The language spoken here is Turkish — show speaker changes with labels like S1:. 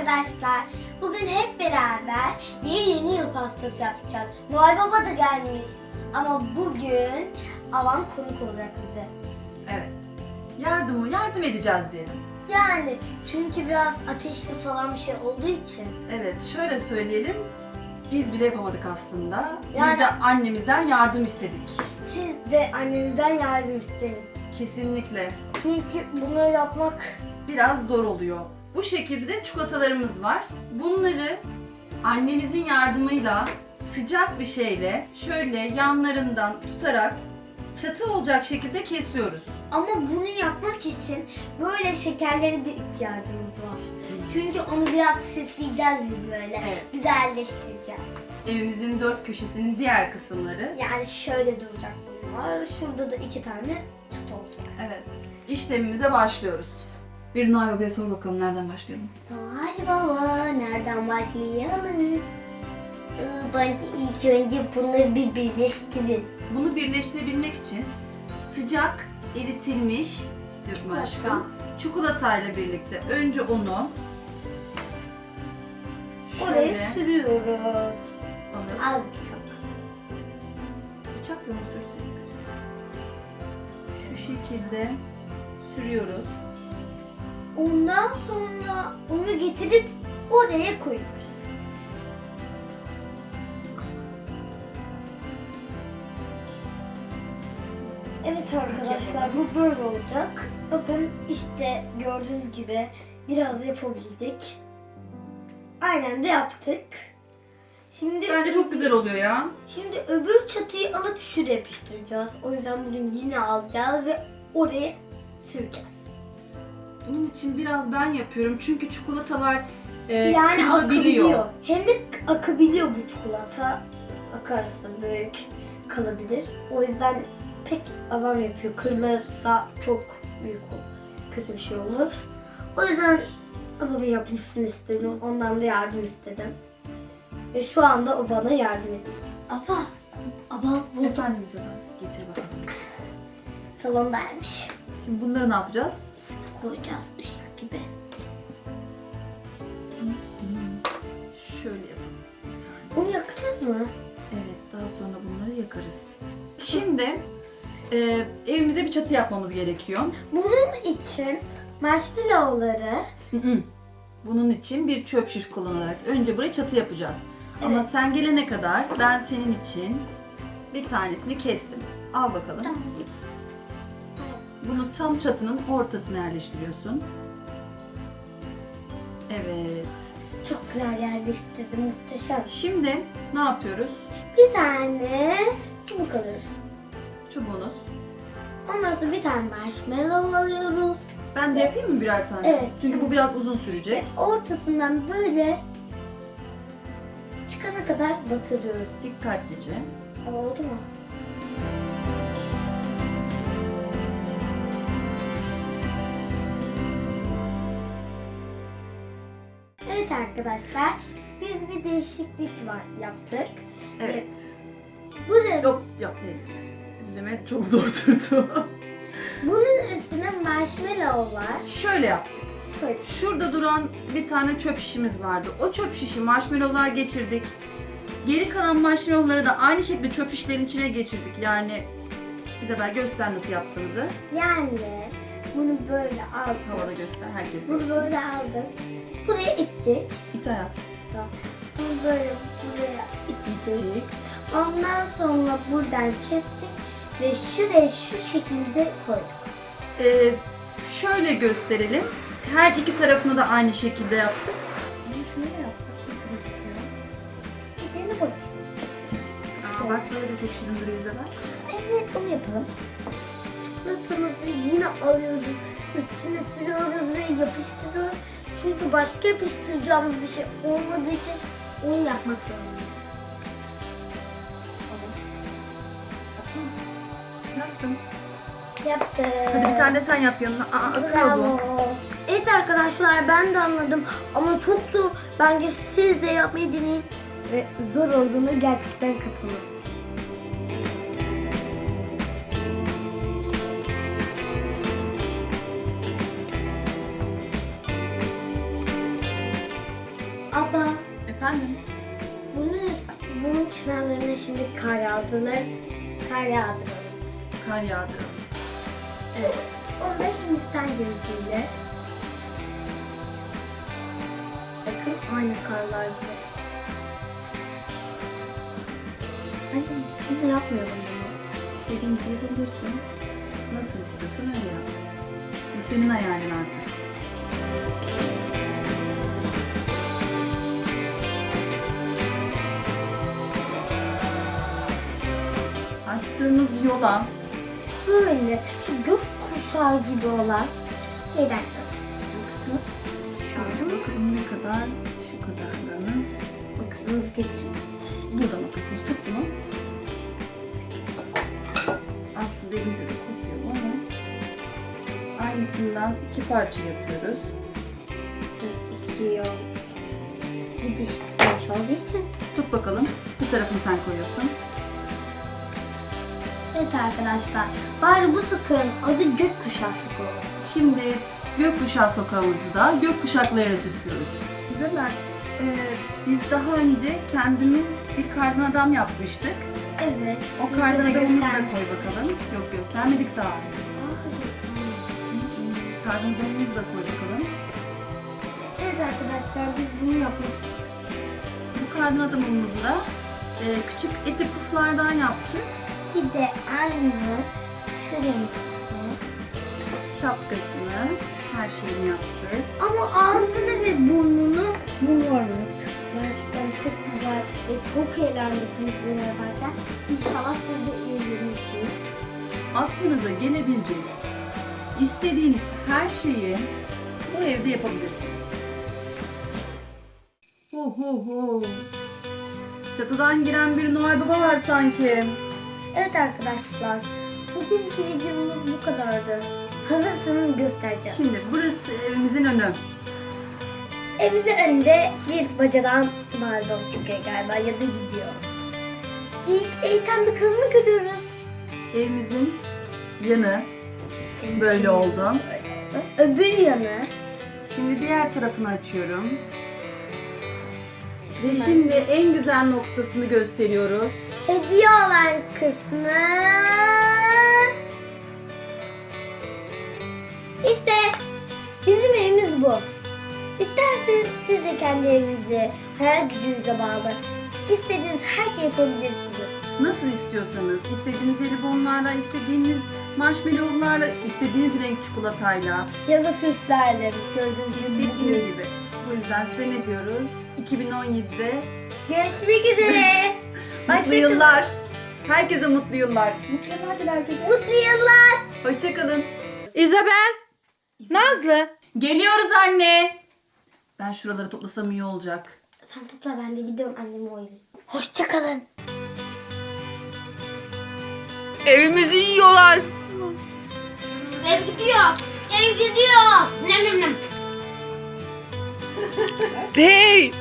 S1: arkadaşlar. Bugün hep beraber bir yeni yıl pastası yapacağız. Noel Baba da gelmiş. Ama bugün alan konuk olacak bize.
S2: Evet. Yardımı yardım edeceğiz diyelim.
S1: Yani çünkü biraz ateşli falan bir şey olduğu için.
S2: Evet şöyle söyleyelim. Biz bile yapamadık aslında.
S1: Yani-
S2: Biz de annemizden yardım istedik.
S1: Siz de annenizden yardım isteyin.
S2: Kesinlikle.
S1: Çünkü bunu yapmak
S2: Biraz zor oluyor. Bu şekilde çikolatalarımız var. Bunları annemizin yardımıyla sıcak bir şeyle şöyle yanlarından tutarak çatı olacak şekilde kesiyoruz.
S1: ama bunu yapmak için böyle şekerlere de ihtiyacımız var. Çünkü onu biraz süsleyeceğiz biz böyle.
S2: Evet.
S1: Güzelleştireceğiz.
S2: Evimizin dört köşesinin diğer kısımları.
S1: Yani şöyle duracak bunlar. Şurada da iki tane çıt olacak.
S2: Evet. İşlemimize başlıyoruz. Bir Noel Baba'ya sor bakalım nereden başlayalım?
S1: Vay baba nereden başlayalım? Ee, Bence ilk önce bunları bir birleştirin.
S2: Bunu birleştirebilmek için sıcak eritilmiş dökme aşkım çikolatayla birlikte önce onu şöyle
S1: Oraya sürüyoruz. Azıcık
S2: bıçakla mı sürsek? Şu şekilde sürüyoruz.
S1: Ondan sonra onu getirip oraya koyuyoruz. Evet arkadaşlar bu böyle olacak. Bakın işte gördüğünüz gibi biraz yapabildik. Aynen de yaptık. Şimdi
S2: Bence çok güzel oluyor ya.
S1: Şimdi öbür çatıyı alıp şuraya yapıştıracağız. O yüzden bunu yine alacağız ve oraya süreceğiz.
S2: Bunun için biraz ben yapıyorum çünkü çikolatalar e,
S1: yani
S2: kırılabiliyor.
S1: akabiliyor. Hem de akabiliyor bu çikolata. Akarsa büyük kalabilir. O yüzden pek avam yapıyor. Kırılırsa çok büyük olur. Kötü bir şey olur. O yüzden babamın yapmasını istedim. Ondan da yardım istedim. Ve şu anda o bana yardım ediyor. Aba, aba bu
S2: Efendimiz'e ben getir bakalım.
S1: salondaymış.
S2: Şimdi bunları ne yapacağız?
S1: Koyacağız ışık gibi.
S2: Şöyle yapalım.
S1: Onu yakacağız mı?
S2: Evet, daha sonra bunları yakarız. Şimdi e, evimize bir çatı yapmamız gerekiyor.
S1: Bunun için marshmallowları
S2: Bunun için bir çöp şiş kullanarak önce buraya çatı yapacağız. Ama sen gelene kadar ben senin için bir tanesini kestim. Al bakalım.
S1: Tamam.
S2: Bunu tam çatının ortasına yerleştiriyorsun. Evet.
S1: Çok güzel yerleştirdim. Muhteşem.
S2: Şimdi ne yapıyoruz?
S1: Bir tane çubuk alıyoruz.
S2: Çubuğunuz.
S1: Ondan sonra bir tane marshmallow alıyoruz.
S2: Ben de yapayım mı birer tane?
S1: Evet.
S2: Çünkü bu biraz uzun sürecek.
S1: Ortasından böyle çıkana kadar batırıyoruz.
S2: Dikkatlice.
S1: Oldu mu? Evet arkadaşlar, biz bir değişiklik var yaptık.
S2: Evet.
S1: Buraya,
S2: Yok değil. Demek çok zor durdu.
S1: bunun üstüne marshmallowlar
S2: Şöyle yaptık.
S1: koyduk.
S2: Şurada duran bir tane çöp şişimiz vardı. O çöp şişi marshmallowlar geçirdik. Geri kalan marshmallowları da aynı şekilde çöp şişlerin içine geçirdik. Yani İzabel göster nasıl yaptığınızı.
S1: Yani bunu böyle aldık.
S2: Havada göster herkes
S1: Bunu
S2: görsün.
S1: böyle aldık. Buraya ittik.
S2: İt hayatım.
S1: Bunu böyle buraya ittik.
S2: İttik.
S1: Ondan sonra buradan kestik ve şuraya şu şekilde koyduk.
S2: Ee, şöyle gösterelim. Her iki tarafını da aynı şekilde yaptık. Bunu şöyle yapsak nasıl gözüküyor?
S1: Tane koy.
S2: Aa, bak böyle de çok şirin duruyor İzabel.
S1: Evet onu yapalım. Çikolatamızı yine alıyoruz. Üstüne sürüyoruz ve yapıştırıyoruz. Çünkü başka yapıştıracağımız bir şey olmadığı için onu yapmak zorundayız.
S2: Yaptım.
S1: Yaptık.
S2: Hadi bir tane de sen yap yanına. Aa, akıyor bu.
S1: Bravo. Evet arkadaşlar ben de anladım ama çok zor. Bence siz de yapmayı deneyin ve zor olduğunu gerçekten katılın. Yağdırılır. Kar yağdıralım.
S2: Kar yağdıralım.
S1: Evet. Onu da Hindistan ceviziyle. Bakın aynı karlar gibi. Hadi bunu yapmayalım bunu.
S2: İstediğin gibi yapabilirsin. Nasıl istiyorsan öyle yap. Bu senin hayalin artık. Açtığımız yola
S1: Böyle şu gök kuşağı gibi olan şeyden kısmız.
S2: şöyle bakalım ne kadar şu kadarlarını.
S1: Bu kısmımızı getirin.
S2: Burada makasımız tut bunu. Aslında elimize de kopuyor ama aynısından iki parça yapıyoruz.
S1: İki yol gidiş boş olduğu için.
S2: Tut bakalım. Bir tarafını sen koyuyorsun.
S1: Evet arkadaşlar. Bari bu sokağın adı gökkuşağı sokağı olsun.
S2: Şimdi gökkuşağı sokağımızı da gökkuşaklarıyla süslüyoruz. Ee, biz daha önce kendimiz bir kardan adam yapmıştık.
S1: Evet.
S2: O
S1: size
S2: kardan
S1: de
S2: adamımızı da
S1: göstermiş.
S2: koy bakalım. Yok göstermedik daha.
S1: Ah,
S2: Kardan adamımızı da koy bakalım.
S1: Evet arkadaşlar biz bunu yapmıştık.
S2: Bu kardan adamımızı da e, küçük eti puflardan yaptık.
S1: Bir de aynı şu renkte.
S2: Şapkasını, her şeyini yaptık.
S1: Ama ağzını ve burnunu bunlarla. Gerçekten çok güzel ve çok eğlendik biz bunu yaparken. İnşallah siz de eğlenirsiniz.
S2: Aklınıza gelebilecek istediğiniz her şeyi bu evde yapabilirsiniz. Ho ho ho. Çatıdan giren bir Noel Baba var sanki.
S1: Evet arkadaşlar, bugünkü videomuz bu kadardı. Hazırsanız göstereceğim.
S2: Şimdi burası evimizin önü.
S1: Evimizin önünde bir bacadan barbon çıkıyor galiba ya da gidiyor. İlk eğiten bir kız mı görüyoruz?
S2: Evimizin yanı böyle oldu.
S1: Öbür yanı.
S2: Şimdi diğer tarafını açıyorum. Ve şimdi en güzel noktasını gösteriyoruz.
S1: Hediye olan kısmı. İşte bizim evimiz bu. İsterseniz siz de kendi evinizi hayal gücünüze bağlı istediğiniz her şeyi yapabilirsiniz.
S2: Nasıl istiyorsanız, istediğiniz jelibonlarla, istediğiniz marshmallowlarla, istediğiniz renk çikolatayla,
S1: Ya da süslerle gördüğünüz gibi.
S2: istediğiniz gibi. Bu yüzden size ne diyoruz? 2017'de
S1: Görüşmek üzere.
S2: Mutlu
S1: Hoşçakalın.
S2: yıllar. Herkese mutlu yıllar. Mutlu yıllar diler herkese.
S1: Mutlu yıllar.
S2: Hoşçakalın.
S3: İzabel, Nazlı.
S2: Geliyoruz anne. Ben şuraları toplasam iyi olacak.
S1: Sen topla ben de gidiyorum annemi oyalayayım. Hoşçakalın.
S3: Evimizi yiyorlar.
S1: Ev gidiyor. Ev gidiyor. Nem nem nem.
S3: Hey,